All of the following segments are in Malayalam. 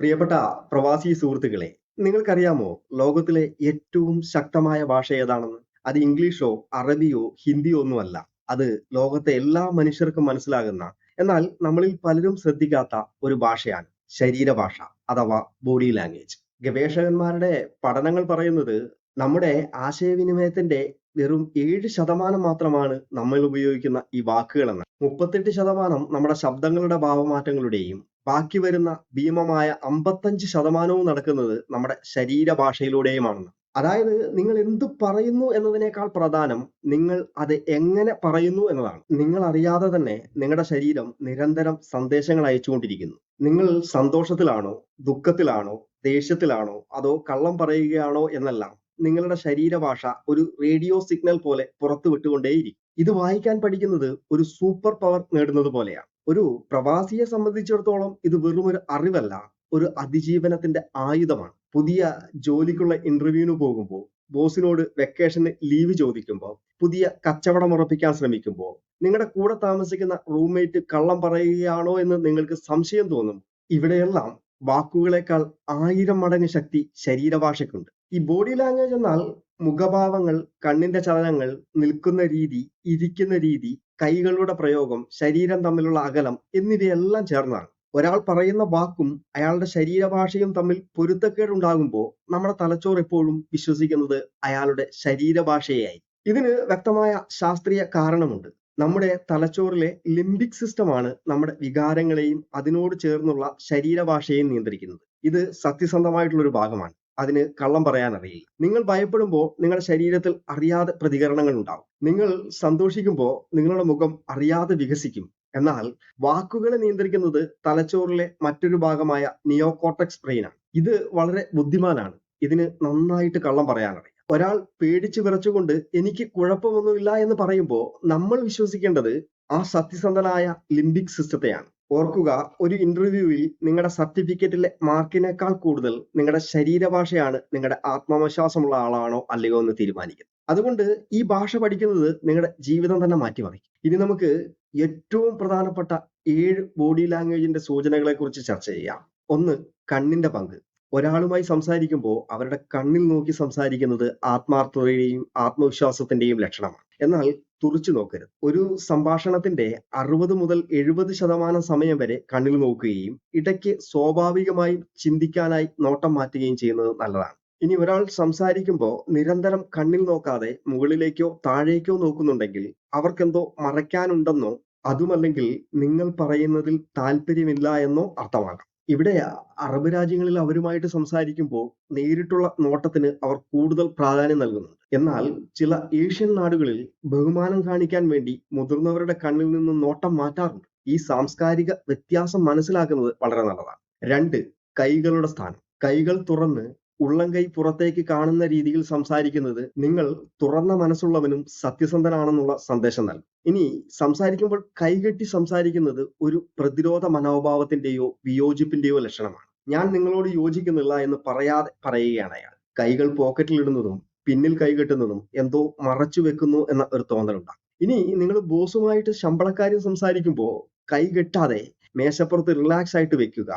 പ്രിയപ്പെട്ട പ്രവാസി സുഹൃത്തുക്കളെ നിങ്ങൾക്കറിയാമോ ലോകത്തിലെ ഏറ്റവും ശക്തമായ ഭാഷ ഏതാണെന്ന്? അത് ഇംഗ്ലീഷോ അറബിയോ ഹിന്ദിയോ ഒന്നുമല്ല. അത് ലോകത്തെ എല്ലാ മനുഷ്യർക്കും മനസ്സിലാകുന്ന എന്നാൽ നമ്മളിൽ പലരും ശ്രദ്ധിക്കാത്ത ഒരു ഭാഷയാണ് ശരീരഭാഷ അഥവാ ബോഡി ലാംഗ്വേജ്. ഗവേഷകന്മാരുടെ പഠനങ്ങൾ പറയുന്നത് നമ്മുടെ ആശയവിനിമയത്തിന്റെ വെറും ഏഴ് ശതമാനം മാത്രമാണ് നമ്മൾ ഉപയോഗിക്കുന്ന ഈ വാക്കുകളെന്ന് മുപ്പത്തെട്ട് ശതമാനം നമ്മുടെ ശബ്ദങ്ങളുടെ ഭാവമാറ്റങ്ങളുടെയും ബാക്കി വരുന്ന ഭീമമായ അമ്പത്തഞ്ച് ശതമാനവും നടക്കുന്നത് നമ്മുടെ ശരീരഭാഷയിലൂടെയുമാണെന്ന്. അതായത് നിങ്ങൾ എന്ത് പറയുന്നു എന്നതിനേക്കാൾ പ്രധാനം നിങ്ങൾ അത് എങ്ങനെ പറയുന്നു എന്നതാണ്. നിങ്ങൾ അറിയാതെ തന്നെ നിങ്ങളുടെ ശരീരം നിരന്തരം സന്ദേശങ്ങൾ അയച്ചുകൊണ്ടിരിക്കുന്നു. നിങ്ങൾ സന്തോഷത്തിലാണോ ദുഃഖത്തിലാണോ ദേഷ്യത്തിലാണോ അതോ കള്ളം പറയുകയാണോ എന്നെല്ലാം. നിങ്ങളുടെ ശരീരഭാഷ ഒരു റേഡിയോ സിഗ്നൽ പോലെ പുറത്തു വിട്ടുകൊണ്ടേയിരിക്കും. ഇത് വായിക്കാൻ പഠിക്കുന്നത് ഒരു സൂപ്പർ പവർ നേടുന്നത് പോലെയാണ്. ഒരു പ്രവാസിയെ സംബന്ധിച്ചിടത്തോളം ഇത് വെറും ഒരു അറിവല്ല ഒരു അതിജീവനത്തിന്റെ ആയുധമാണ്. പുതിയ ജോലിക്കുള്ള ഇന്റർവ്യൂവിന് പോകുമ്പോൾ ബോസിനോട് വെക്കേഷന് ലീവ് ചോദിക്കുമ്പോൾ പുതിയ കച്ചവടം ഉറപ്പിക്കാൻ ശ്രമിക്കുമ്പോൾ നിങ്ങളുടെ കൂടെ താമസിക്കുന്ന റൂംമേറ്റ് കള്ളം പറയുകയാണോ എന്ന് നിങ്ങൾക്ക് സംശയം തോന്നും. ഇവിടെയെല്ലാം വാക്കുകളേക്കാൾ ആയിരം മടങ്ങ് ശക്തി ശരീരഭാഷയ്ക്കുണ്ട്. ഈ ബോഡി ലാംഗ്വേജ് എന്നാൽ മുഖഭാവങ്ങൾ കണ്ണിന്റെ ചലനങ്ങൾ നിൽക്കുന്ന രീതി ഇരിക്കുന്ന രീതി കൈകളുടെ പ്രയോഗം ശരീരം തമ്മിലുള്ള അകലം എന്നിവയെല്ലാം ചേർന്നാണ് ഒരാൾ പറയുന്ന വാക്കും അയാളുടെ ശരീരഭാഷയും തമ്മിൽ പൊരുത്തക്കേടുണ്ടാകുമ്പോൾ നമ്മുടെ തലച്ചോർ എപ്പോഴും വിശ്വസിക്കുന്നത് അയാളുടെ ശരീരഭാഷയായി ഇതിന് വ്യക്തമായ ശാസ്ത്രീയ കാരണമുണ്ട്. നമ്മുടെ തലച്ചോറിലെ ലിംബിക് സിസ്റ്റമാണ് നമ്മുടെ വികാരങ്ങളെയും അതിനോട് ചേർന്നുള്ള ശരീരഭാഷയെയും നിയന്ത്രിക്കുന്നത്. ഇത് സത്യസന്ധമായിട്ടുള്ള ഒരു ഭാഗമാണ്. അതിന് കള്ളം പറയാൻ അറിയില്ല നിങ്ങൾ ഭയപ്പെടുമ്പോൾ നിങ്ങളുടെ ശരീരത്തിൽ അറിയാതെ പ്രതികരണങ്ങൾ ഉണ്ടാവും നിങ്ങൾ സന്തോഷിക്കുമ്പോൾ നിങ്ങളുടെ മുഖം അറിയാതെ വികസിക്കും. എന്നാൽ വാക്കുകളെ നിയന്ത്രിക്കുന്നത് തലച്ചോറിലെ മറ്റൊരു ഭാഗമായ നിയോകോട്ടക്സ് ബ്രെയിനാണ് ഇത് വളരെ ബുദ്ധിമാനാണ്. ഇതിന് നന്നായിട്ട് കള്ളം പറയാനറിയാം. ഒരാൾ പേടിച്ചു വിറച്ചുകൊണ്ട് എനിക്ക് കുഴപ്പമൊന്നുമില്ല എന്ന് പറയുമ്പോൾ നമ്മൾ വിശ്വസിക്കേണ്ടത് ആ സത്യസന്ധനായ ലിംബിക് സിസ്റ്റത്തെയാണ്. ഓർക്കുക ഒരു ഇന്റർവ്യൂവിൽ നിങ്ങളുടെ സർട്ടിഫിക്കറ്റിലെ മാർക്കിനേക്കാൾ കൂടുതൽ നിങ്ങളുടെ ശരീരഭാഷയാണ് നിങ്ങളുടെ ആത്മവിശ്വാസമുള്ള ആളാണോ അല്ലയോ എന്ന് തീരുമാനിക്കുന്നത് അതുകൊണ്ട് ഈ ഭാഷ പഠിക്കുന്നത് നിങ്ങളുടെ ജീവിതം തന്നെ മാറ്റിമറിക്കും. ഇനി നമുക്ക് ഏറ്റവും പ്രധാനപ്പെട്ട ഏഴ് ബോഡി ലാംഗ്വേജിന്റെ സൂചനകളെ കുറിച്ച് ചർച്ച ചെയ്യാം. ഒന്ന് കണ്ണിന്റെ പങ്ക്. ഒരാളുമായി സംസാരിക്കുമ്പോൾ അവരുടെ കണ്ണിൽ നോക്കി സംസാരിക്കുന്നത് ആത്മാർത്ഥതയുടെയും ആത്മവിശ്വാസത്തിന്റെയും ലക്ഷണമാണ്. എന്നാൽ തുറച്ചു നോക്കരുത്. ഒരു സംഭാഷണത്തിന്റെ അറുപത് മുതൽ എഴുപത് ശതമാനം സമയം വരെ കണ്ണിൽ നോക്കുകയും ഇടയ്ക്ക് സ്വാഭാവികമായും ചിന്തിക്കാനായി നോട്ടം മാറ്റുകയും ചെയ്യുന്നത് നല്ലതാണ്. ഇനി ഒരാൾ സംസാരിക്കുമ്പോൾ നിരന്തരം കണ്ണിൽ നോക്കാതെ മുകളിലേക്കോ താഴേക്കോ നോക്കുന്നുണ്ടെങ്കിൽ അവർക്കെന്തോ മറയ്ക്കാനുണ്ടെന്നോ അതുമല്ലെങ്കിൽ നിങ്ങൾ പറയുന്നതിൽ താല്പര്യമില്ല എന്നോ അർത്ഥമാകാം ഇവിടെ അറബ് രാജ്യങ്ങളിൽ അവരുമായിട്ട് സംസാരിക്കുമ്പോൾ നേരിട്ടുള്ള നോട്ടത്തിന് അവർ കൂടുതൽ പ്രാധാന്യം നൽകുന്നുണ്ട്. എന്നാൽ ചില ഏഷ്യൻ നാടുകളിൽ ബഹുമാനം കാണിക്കാൻ വേണ്ടി മുതിർന്നവരുടെ കണ്ണിൽ നിന്ന് നോട്ടം മാറ്റാറുണ്ട്. ഈ സാംസ്കാരിക വ്യത്യാസം മനസ്സിലാക്കുന്നത് വളരെ നല്ലതാണ്. രണ്ട് കൈകളുടെ സ്ഥാനം. കൈകൾ തുറന്ന് ഉള്ളംകൈ പുറത്തേക്ക് കാണുന്ന രീതിയിൽ സംസാരിക്കുന്നത് നിങ്ങൾ തുറന്ന മനസ്സുള്ളവനും സത്യസന്ധനാണെന്നുള്ള സന്ദേശം നൽകും. ഇനി സംസാരിക്കുമ്പോൾ കൈകെട്ടി സംസാരിക്കുന്നത് ഒരു പ്രതിരോധ മനോഭാവത്തിന്റെയോ വിയോജിപ്പിന്റെയോ ലക്ഷണമാണ്. ഞാൻ നിങ്ങളോട് യോജിക്കുന്നില്ല എന്ന് പറയാതെ പറയുകയാണ് അയാൾ. കൈകൾ പോക്കറ്റിൽ ഇടുന്നതും പിന്നിൽ കൈകെട്ടുന്നതും എന്തോ മറച്ചു വെക്കുന്നു എന്ന ഒരു തോന്നലുണ്ടാകും. ഇനി നിങ്ങൾ ബോസുമായിട്ട് ശമ്പളക്കാരും സംസാരിക്കുമ്പോൾ കൈ കെട്ടാതെ മേശപ്പുറത്ത് റിലാക്സ് ആയിട്ട് വെക്കുക.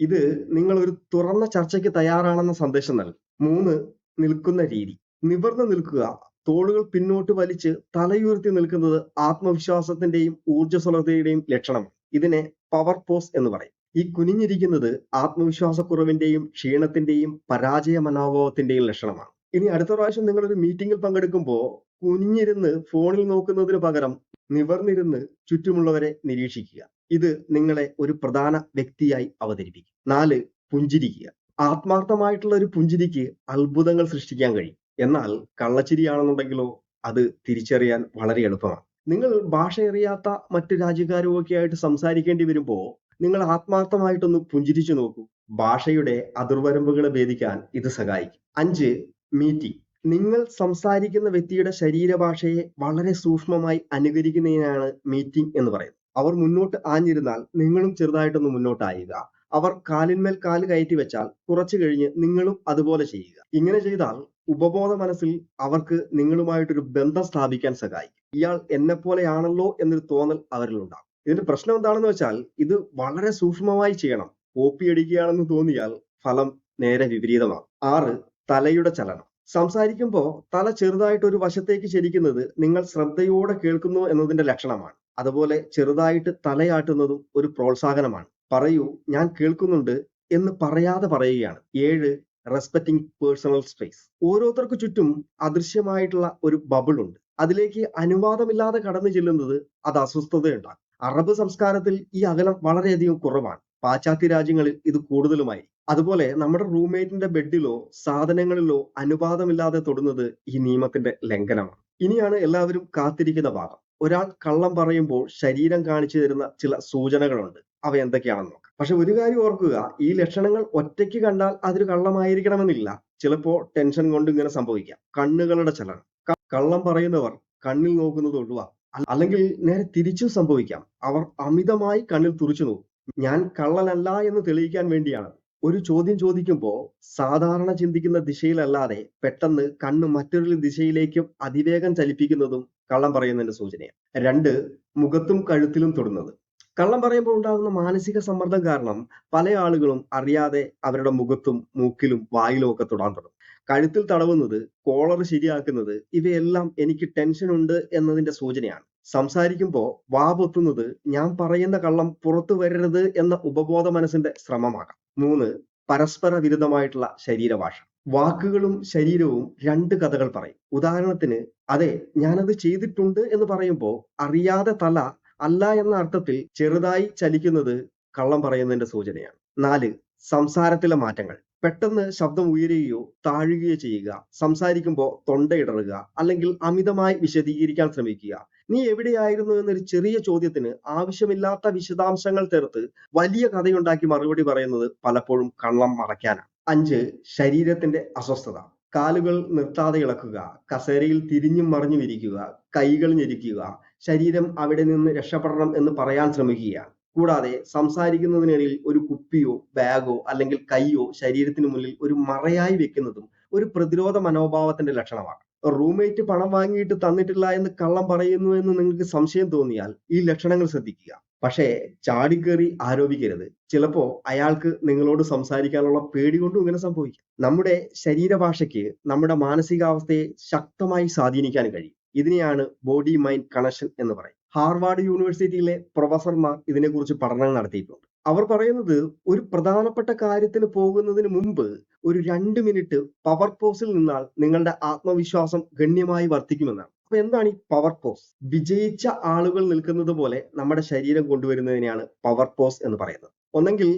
ഇത് നിങ്ങൾ ഒരു തുറന്ന ചർച്ചയ്ക്ക് തയ്യാറാണെന്ന സന്ദേശം നൽകും. മൂന്ന് നിൽക്കുന്ന രീതി. നിവർന്നു നിൽക്കുക. തോളുകൾ പിന്നോട്ട് വലിച്ച് തലയുയർത്തി നിൽക്കുന്നത് ആത്മവിശ്വാസത്തിന്റെയും ഊർജസ്വലതയുടെയും ലക്ഷണമാണ്. ഇതിനെ പവർ പോസ് എന്ന് പറയും. ഈ കുനിഞ്ഞിരിക്കുന്നത് ആത്മവിശ്വാസക്കുറവിന്റെയും ക്ഷീണത്തിന്റെയും പരാജയ മനോഭാവത്തിന്റെയും ലക്ഷണമാണ്. ഇനി അടുത്ത പ്രാവശ്യം നിങ്ങൾ ഒരു മീറ്റിംഗിൽ പങ്കെടുക്കുമ്പോൾ കുനിഞ്ഞിരുന്ന് ഫോണിൽ നോക്കുന്നതിന് പകരം നിവർന്നിരുന്ന് ചുറ്റുമുള്ളവരെ നിരീക്ഷിക്കുക. ഇത് നിങ്ങളെ ഒരു പ്രധാന വ്യക്തിയായി അവതരിപ്പിക്കും. നാല് പുഞ്ചിരിക്കുക. ആത്മാർത്ഥമായിട്ടുള്ള ഒരു പുഞ്ചിരിക്ക് അത്ഭുതങ്ങൾ സൃഷ്ടിക്കാൻ കഴിയും. എന്നാൽ കള്ളച്ചിരിയാണെന്നുണ്ടെങ്കിലോ അത് തിരിച്ചറിയാൻ വളരെ എളുപ്പമാണ്. നിങ്ങൾ ഭാഷ അറിയാത്ത മറ്റു രാജ്യക്കാരുമൊക്കെ ആയിട്ട് സംസാരിക്കേണ്ടി വരുമ്പോൾ നിങ്ങൾ ആത്മാർത്ഥമായിട്ടൊന്ന് പുഞ്ചിരിച്ചു നോക്കൂ. ഭാഷയുടെ അതിർവരമ്പുകളെ ഭേദിക്കാൻ ഇത് സഹായിക്കും. അഞ്ച് മീറ്റിംഗ്. നിങ്ങൾ സംസാരിക്കുന്ന വ്യക്തിയുടെ ശരീരഭാഷയെ വളരെ സൂക്ഷ്മമായി അനുകരിക്കുന്നതിനാണ് മീറ്റിംഗ് എന്ന് പറയുന്നത്. അവർ മുന്നോട്ട് ആഞ്ഞിരുന്നാൽ നിങ്ങളും ചെറുതായിട്ടൊന്ന് മുന്നോട്ടായുക. അവർ കാലിന്മേൽ കാൽ കയറ്റി വെച്ചാൽ കുറച്ചു കഴിഞ്ഞ് നിങ്ങളും അതുപോലെ ചെയ്യുക. ഇങ്ങനെ ചെയ്താൽ ഉപബോധ മനസ്സിൽ അവർക്ക് നിങ്ങളുമായിട്ടൊരു ബന്ധം സ്ഥാപിക്കാൻ സഹായിക്കും. ഇയാൾ എന്നെ പോലെയാണല്ലോ എന്നൊരു തോന്നൽ അവരിൽ ഉണ്ടാകും. ഇതിന്റെ പ്രശ്നം എന്താണെന്ന് വെച്ചാൽ ഇത് വളരെ സൂക്ഷ്മമായി ചെയ്യണം. കോപ്പി അടിക്കുകയാണെന്ന് തോന്നിയാൽ ഫലം നേരെ വിപരീതമാണ് ആറ് തലയുടെ ചലനം. സംസാരിക്കുമ്പോൾ തല ചെറുതായിട്ട് ഒരു വശത്തേക്ക് ചരിക്കുന്നത് നിങ്ങൾ ശ്രദ്ധയോടെ കേൾക്കുന്നു എന്നതിന്റെ ലക്ഷണമാണ്. അതുപോലെ ചെറുതായിട്ട് തലയാട്ടുന്നതും ഒരു പ്രോത്സാഹനമാണ്. പറയൂ ഞാൻ കേൾക്കുന്നുണ്ട് എന്ന് പറയാതെ പറയുകയാണ്. ഏഴ് റെസ്പെക്ടിങ് പേഴ്സണൽ സ്പേസ് ഓരോരുത്തർക്ക് ചുറ്റും അദൃശ്യമായിട്ടുള്ള ഒരു ബബിൾ ഉണ്ട്. അതിലേക്ക് അനുവാദമില്ലാതെ കടന്നു ചെല്ലുന്നത് അത് അസ്വസ്ഥതയുണ്ടാകും അറബ് സംസ്കാരത്തിൽ ഈ അകലം വളരെയധികം കുറവാണ്. പാശ്ചാത്യ രാജ്യങ്ങളിൽ ഇത് കൂടുതലുമായി. അതുപോലെ നമ്മുടെ റൂംമേറ്റിന്റെ ബെഡിലോ സാധനങ്ങളിലോ അനുവാദമില്ലാതെ തൊടുന്നത് ഈ നിയമത്തിന്റെ ലംഘനമാണ്. ഇനിയാണ് എല്ലാവരും കാത്തിരിക്കുന്ന ഭാഗം. ഒരാൾ കള്ളം പറയുമ്പോൾ ശരീരം കാണിച്ചു തരുന്ന ചില സൂചനകളുണ്ട്. അവ എന്തൊക്കെയാണെന്ന് നോക്കാം. പക്ഷെ ഒരു കാര്യം ഓർക്കുക. ഈ ലക്ഷണങ്ങൾ ഒറ്റയ്ക്ക് കണ്ടാൽ അതൊരു കള്ളമായിരിക്കണമെന്നില്ല. ചിലപ്പോ ടെൻഷൻ കൊണ്ട് ഇങ്ങനെ സംഭവിക്കാം. കണ്ണുകളുടെ ചലനം. കള്ളം പറയുന്നവർ കണ്ണിൽ നോക്കുന്നത് ഒഴിവാ. അല്ലെങ്കിൽ നേരെ തിരിച്ചും സംഭവിക്കാം. അവർ അമിതമായി കണ്ണിൽ തുറിച്ചു നോക്കും. ഞാൻ കള്ളനല്ല എന്ന് തെളിയിക്കാൻ വേണ്ടിയാണ്. ഒരു ചോദ്യം ചോദിക്കുമ്പോൾ സാധാരണ ചിന്തിക്കുന്ന ദിശയിലല്ലാതെ പെട്ടെന്ന് കണ്ണ് മറ്റൊരു ദിശയിലേക്കും അതിവേഗം ചലിപ്പിക്കുന്നതും കള്ളം പറയുന്നതിന്റെ സൂചനയാണ്. രണ്ട് മുഖത്തും കഴുത്തിലും തൊടുന്നത്. കള്ളം പറയുമ്പോൾ ഉണ്ടാകുന്ന മാനസിക സമ്മർദ്ദം കാരണം പല ആളുകളും അറിയാതെ അവരുടെ മുഖത്തും മൂക്കിലും വായിലും ഒക്കെ തൊടാൻ തുടങ്ങും. കഴുത്തിൽ തടവുന്നത് കോളർ ശരിയാക്കുന്നത് ഇവയെല്ലാം എനിക്ക് ടെൻഷൻ ഉണ്ട് എന്നതിന്റെ സൂചനയാണ്. സംസാരിക്കുമ്പോൾ വാ പൊത്തുന്നത് ഞാൻ പറയുന്ന കള്ളം പുറത്തു വരരുത് എന്ന ഉപബോധ മനസ്സിന്റെ ശ്രമമാകാം. മൂന്ന് പരസ്പര വിരുദ്ധമായിട്ടുള്ള ശരീരഭാഷ. വാക്കുകളും ശരീരവും രണ്ട് കഥകൾ പറയും. ഉദാഹരണത്തിന് അതെ ഞാനത് ചെയ്തിട്ടുണ്ട് എന്ന് പറയുമ്പോൾ അറിയാതെ തല അല്ല എന്ന അർത്ഥത്തിൽ ചെറുതായി ചലിക്കുന്നത് കള്ളം പറയുന്നതിന്റെ സൂചനയാണ്. നാല് സംസാരത്തിലെ മാറ്റങ്ങൾ. പെട്ടെന്ന് ശബ്ദം ഉയരുകയോ താഴുകയോ ചെയ്യുക സംസാരിക്കുമ്പോൾ തൊണ്ടയിടറുക അല്ലെങ്കിൽ അമിതമായി വിശദീകരിക്കാൻ ശ്രമിക്കുക. നീ എവിടെയായിരുന്നു എന്നൊരു ചെറിയ ചോദ്യത്തിന് ആവശ്യമില്ലാത്ത വിശദാംശങ്ങൾ ചേർത്ത് വലിയ കഥയുണ്ടാക്കി മറുപടി പറയുന്നത് പലപ്പോഴും കള്ളം മറയ്ക്കാനാണ്. അഞ്ച് ശരീരത്തിന്റെ അസ്വസ്ഥത. കാലുകൾ നിർത്താതെ ഇളക്കുക കസേരയിൽ തിരിഞ്ഞും മറിഞ്ഞു ഇരിക്കുക കൈകൾ ഞെരിക്കുക ശരീരം അവിടെ നിന്ന് രക്ഷപ്പെടണം എന്ന് പറയാൻ ശ്രമിക്കുക. കൂടാതെ സംസാരിക്കുന്നതിനിടയിൽ ഒരു കുപ്പിയോ ബാഗോ അല്ലെങ്കിൽ കൈയോ ശരീരത്തിന് മുന്നിൽ ഒരു മറയായി വെക്കുന്നതും ഒരു പ്രതിരോധ മനോഭാവത്തിന്റെ ലക്ഷണമാണ്. റൂംമേറ്റ് പണം വാങ്ങിയിട്ട് തന്നിട്ടില്ല എന്ന് കള്ളം പറയുന്നു എന്ന് നിങ്ങൾക്ക് സംശയം തോന്നിയാൽ ഈ ലക്ഷണങ്ങൾ ശ്രദ്ധിക്കുക. പക്ഷേ ചാടിക്കേറി ആരോപിക്കരുത്. ചിലപ്പോ അയാൾക്ക് നിങ്ങളോട് സംസാരിക്കാനുള്ള പേടി കൊണ്ടും ഇങ്ങനെ സംഭവിക്കാം. നമ്മുടെ ശരീരഭാഷയ്ക്ക് നമ്മുടെ മാനസികാവസ്ഥയെ ശക്തമായി സ്വാധീനിക്കാൻ കഴിയും. ഇതിനെയാണ് ബോഡി മൈൻഡ് കണക്ഷൻ എന്ന് പറയും ഹാർവാർഡ് യൂണിവേഴ്സിറ്റിയിലെ പ്രൊഫസർമാർ ഇതിനെക്കുറിച്ച് പഠനങ്ങൾ നടത്തിയിട്ടുണ്ട്. അവർ പറയുന്നത് ഒരു പ്രധാനപ്പെട്ട കാര്യത്തിന് പോകുന്നതിന് മുമ്പ് ഒരു രണ്ട് മിനിറ്റ് പവർ പോസിൽ നിന്നാൽ നിങ്ങളുടെ ആത്മവിശ്വാസം ഗണ്യമായി വർദ്ധിക്കുമെന്നാണ്. അപ്പൊ എന്താണ് ഈ പവർ പോസ് വിജയിച്ച ആളുകൾ നിൽക്കുന്നത് പോലെ നമ്മുടെ ശരീരം കൊണ്ടുവരുന്നതിനെയാണ് പവർ പോസ് എന്ന് പറയുന്നത്. ഒന്നെങ്കിൽ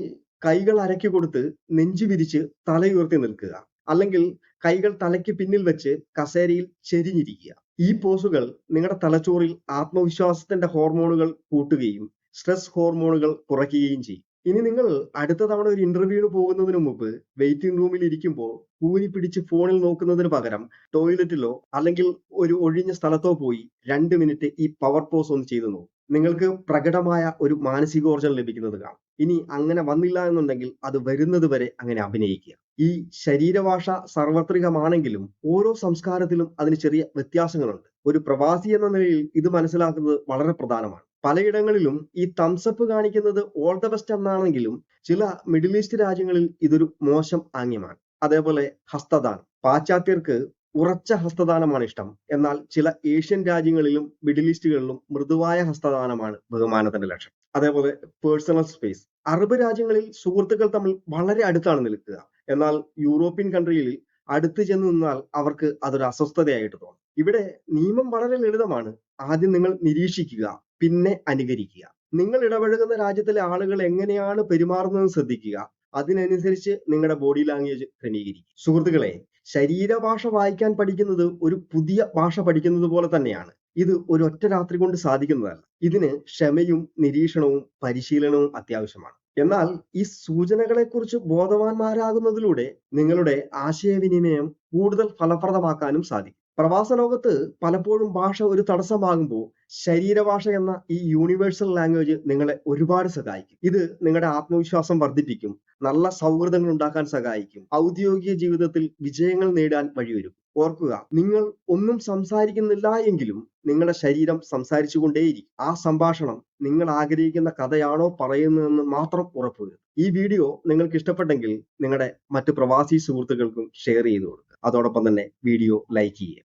കൈകൾ അരക്കി കൊടുത്ത് നെഞ്ചു വിരിച്ച് തലയുയർത്തി നിൽക്കുക. അല്ലെങ്കിൽ കൈകൾ തലയ്ക്ക് പിന്നിൽ വെച്ച് കസേരയിൽ ചെരിഞ്ഞിരിക്കുക. ഈ പോസുകൾ നിങ്ങളുടെ തലച്ചോറിൽ ആത്മവിശ്വാസത്തിന്റെ ഹോർമോണുകൾ കൂട്ടുകയും സ്ട്രെസ് ഹോർമോണുകൾ കുറയ്ക്കുകയും ചെയ്യും. ഇനി നിങ്ങൾ അടുത്ത തവണ ഒരു ഇന്റർവ്യൂവിന് പോകുന്നതിന് മുമ്പ് വെയിറ്റിംഗ് റൂമിൽ ഇരിക്കുമ്പോൾ കൂനി പിടിച്ച് ഫോണിൽ നോക്കുന്നതിന് പകരം ടോയ്ലറ്റിലോ അല്ലെങ്കിൽ ഒരു ഒഴിഞ്ഞ സ്ഥലത്തോ പോയി രണ്ട് മിനിറ്റ് ഈ പവർ പോസ് ഒന്ന് ചെയ്തു നോക്കും. നിങ്ങൾക്ക് പ്രകടമായ ഒരു മാനസികോർജം ലഭിക്കുന്നത് കാണും. ഇനി അങ്ങനെ വന്നില്ല എന്നുണ്ടെങ്കിൽ അത് വരുന്നത് വരെ അങ്ങനെ അഭിനയിക്കുക. ഈ ശരീരഭാഷ സാർവത്രികമാണെങ്കിലും ഓരോ സംസ്കാരത്തിലും അതിന് ചെറിയ വ്യത്യാസങ്ങളുണ്ട്. ഒരു പ്രവാസി എന്ന നിലയിൽ ഇത് മനസ്സിലാക്കുന്നത് വളരെ പ്രധാനമാണ്. പലയിടങ്ങളിലും ഈ തംസപ്പ് കാണിക്കുന്നത് ഓൾ ദ ബെസ്റ്റ് എന്നാണെങ്കിലും ചില മിഡിൽ ഈസ്റ്റ് രാജ്യങ്ങളിൽ ഇതൊരു മോശം ആംഗ്യമാണ്. അതേപോലെ ഹസ്തദാനം. പാശ്ചാത്യർക്ക് ഉറച്ച ഹസ്തദാനമാണ് ഇഷ്ടം. എന്നാൽ ചില ഏഷ്യൻ രാജ്യങ്ങളിലും മിഡിൽ ഈസ്റ്റുകളിലും മൃദുവായ ഹസ്തദാനമാണ് ബഹുമാനത്തിന്റെ ലക്ഷ്യം. അതേപോലെ പേഴ്സണൽ സ്പേസ് അറബ് രാജ്യങ്ങളിൽ സുഹൃത്തുക്കൾ തമ്മിൽ വളരെ അടുത്താണ് നിൽക്കുക. എന്നാൽ യൂറോപ്യൻ കൺട്രിയിൽ അടുത്ത് ചെന്ന് നിന്നാൽ അവർക്ക് അതൊരു അസ്വസ്ഥതയായിട്ട് തോന്നും. ഇവിടെ നിയമം വളരെ ലളിതമാണ്. ആദ്യം നിങ്ങൾ നിരീക്ഷിക്കുക. പിന്നെ അനുകരിക്കുക. നിങ്ങൾ ഇടപഴകുന്ന രാജ്യത്തിലെ ആളുകൾ എങ്ങനെയാണ് പെരുമാറുന്നത് ശ്രദ്ധിക്കുക. അതിനനുസരിച്ച് നിങ്ങളുടെ ബോഡി ലാംഗ്വേജ് ക്രമീകരിക്കും സുഹൃത്തുക്കളെ ശരീരഭാഷ വായിക്കാൻ പഠിക്കുന്നത് ഒരു പുതിയ ഭാഷ പഠിക്കുന്നത് പോലെ തന്നെയാണ്. ഇത് ഒരു ഒറ്റ രാത്രി കൊണ്ട് സാധിക്കുന്നതല്ല. ഇതിന് ക്ഷമയും നിരീക്ഷണവും പരിശീലനവും അത്യാവശ്യമാണ്. എന്നാൽ ഈ സൂചനകളെക്കുറിച്ച് ബോധവാന്മാരാകുന്നതിലൂടെ നിങ്ങളുടെ ആശയവിനിമയം കൂടുതൽ ഫലപ്രദമാക്കാനും സാധിക്കും. പ്രവാസ ലോകത്ത് പലപ്പോഴും ഭാഷ ഒരു തടസ്സമാകുമ്പോൾ ശരീരഭാഷ എന്ന ഈ യൂണിവേഴ്സൽ ലാംഗ്വേജ് നിങ്ങളെ ഒരുപാട് സഹായിക്കും. ഇത് നിങ്ങളുടെ ആത്മവിശ്വാസം വർദ്ധിപ്പിക്കും. നല്ല സൗഹൃദങ്ങൾ ഉണ്ടാക്കാൻ സഹായിക്കും. ഔദ്യോഗിക ജീവിതത്തിൽ വിജയങ്ങൾ നേടാൻ വഴിയൊരുക്കും. ഓർക്കുക നിങ്ങൾ ഒന്നും സംസാരിക്കുന്നില്ല എങ്കിലും നിങ്ങളുടെ ശരീരം സംസാരിച്ചുകൊണ്ടേയിരിക്കും. ആ സംഭാഷണം നിങ്ങൾ ആഗ്രഹിക്കുന്ന കഥയാണോ പറയുന്നതെന്ന് മാത്രം ഉറപ്പുവരും ഈ വീഡിയോ നിങ്ങൾക്ക് ഇഷ്ടപ്പെട്ടെങ്കിൽ നിങ്ങളുടെ മറ്റു പ്രവാസി സുഹൃത്തുക്കൾക്കും ഷെയർ ചെയ്തു കൊടുക്കുക. അതോടൊപ്പം തന്നെ വീഡിയോ ലൈക്ക് ചെയ്യുക.